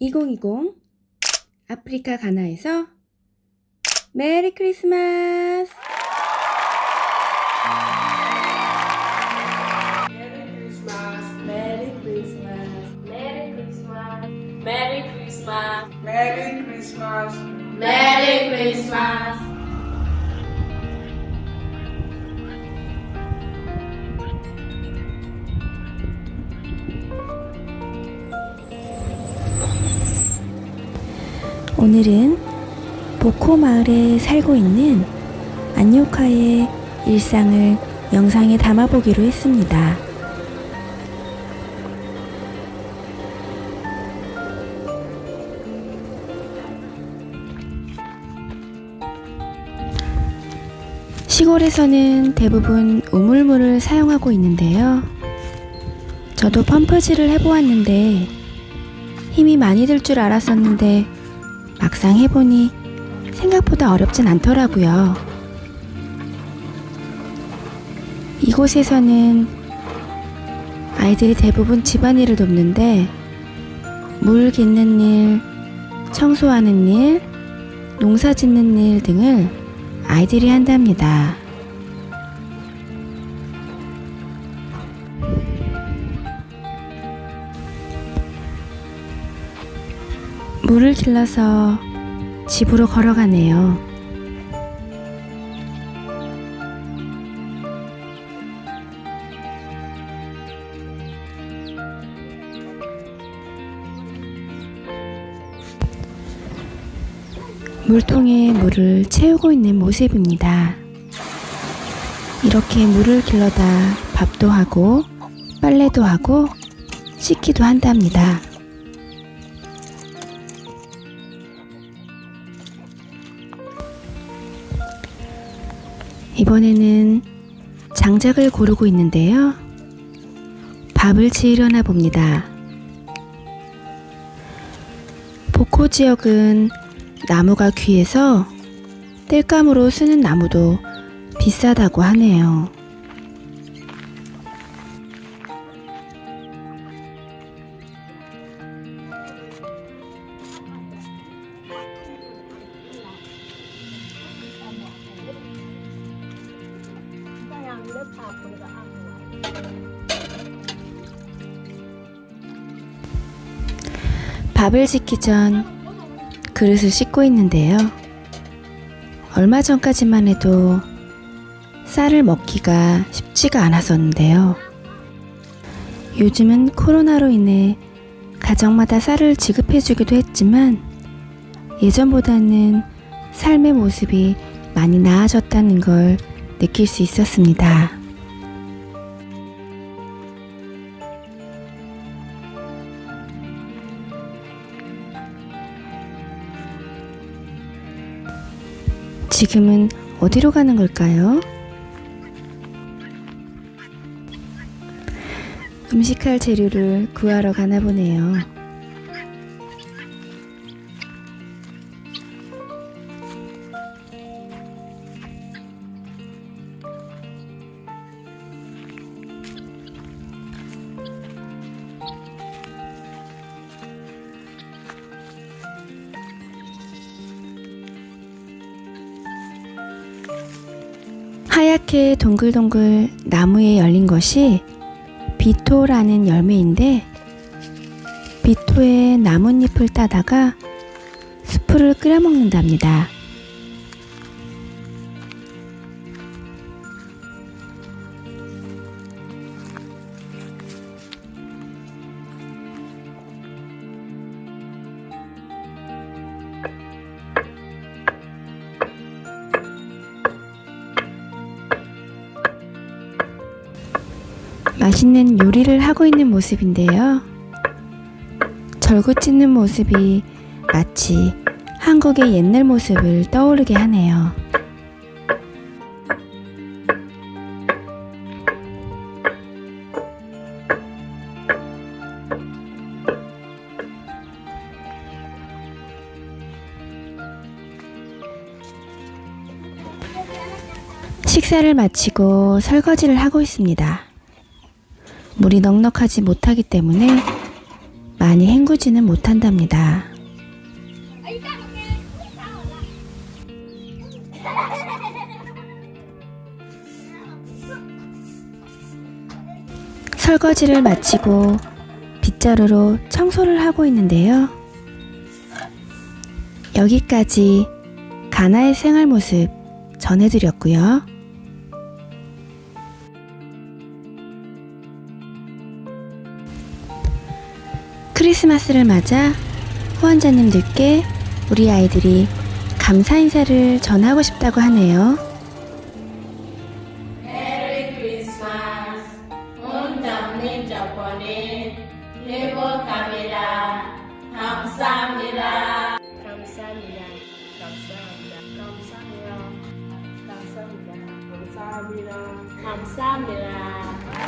2020 아프리카 가나에서 메리 크리스마스! Merry Christmas. Merry Christmas. Merry Christmas. 오늘은 보코 마을에 살고 있는 안요카의 일상을 영상에 담아보기로 했습니다. 시골에서는 대부분 우물물을 사용하고 있는데요. 저도 펌프질을 해보았는데 힘이 많이 들 줄 알았었는데 막상 해보니 생각보다 어렵진 않더라고요. 이곳에서는 아이들이 대부분 집안일을 돕는데 물 깃는 일, 청소하는 일, 농사 짓는 일 등을 아이들이 한답니다. 물을 길러서 집으로 걸어가네요. 물통에 물을 채우고 있는 모습입니다. 이렇게 물을 길러다 밥도 하고 빨래도 하고 씻기도 한답니다. 이번에는 장작을 고르고 있는데요. 밥을 지으려나 봅니다. 보코 지역은 나무가 귀해서 땔감으로 쓰는 나무도 비싸다고 하네요. 밥을 짓기 전 그릇을 씻고 있는데요. 얼마 전까지만 해도 쌀을 먹기가 쉽지가 않았었는데요. 요즘은 코로나로 인해 가정마다 쌀을 지급해주기도 했지만 예전보다는 삶의 모습이 많이 나아졌다는 걸 느낄 수 있었습니다. 지금은 어디로 가는 걸까요? 음식할 재료를 구하러 가나 보네요. 하얗게 동글동글 나무에 열린 것이 비토라는 열매인데 비토의 나뭇잎을 따다가 수프를 끓여 먹는답니다. 맛있는 요리를 하고 있는 모습인데요. 절구 찢는 모습이 마치 한국의 옛날 모습을 떠오르게 하네요. 식사를 마치고 설거지를 하고 있습니다. 물이 넉넉하지 못하기 때문에 많이 헹구지는 못한답니다. 설거지를 마치고 빗자루로 청소를 하고 있는데요. 여기까지 가나의 생활 모습 전해드렸고요. 크리스마스를 맞아 후원자님들께 우리 아이들이 감사 인사를 전하고 싶다고 하네요. 감사합니다. 감사합니다.